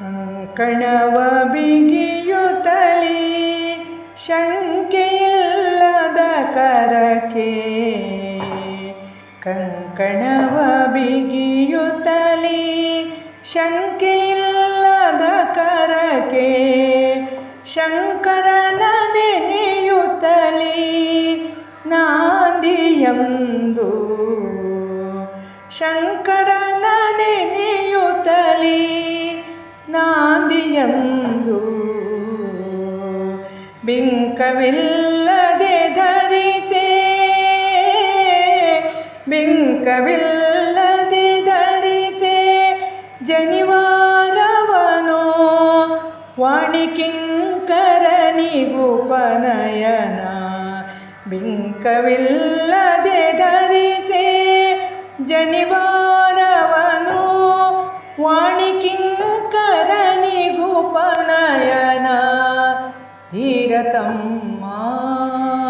ಕಂಕಣವ ಬಿಗಿಯುತ್ತಲಿ ಶಂಕೆಯಿಲ್ಲದ ಕರಕೆ. ಕಂಕಣವ ಬಿಗಿಯುತ್ತಲಿ ಶಂಕೆಯಿಲ್ಲದ ಕರಕೆ. ಶಂಕರನ ನೆನೆಯುತ್ತಲಿ ನಾಂದಿಯಂದು. ಶಂಕರನ ನೆನೆಯುತ್ತಲಿ ಬಿಂಕವಿಲ್ಲದೆ ಧರಿಸೆ. ಬಿಂಕವಿಲ್ಲದೆ ಧರಿಸೆ. ಜನಿವಾರವನು ವಾಣಿಕಿಂಕರನಿಗುಪನಯನ ಬಿಂಕವಿಲ್ಲದೆ ಧರಿಸೆ. ಜನಿವಾರವನು रतं मा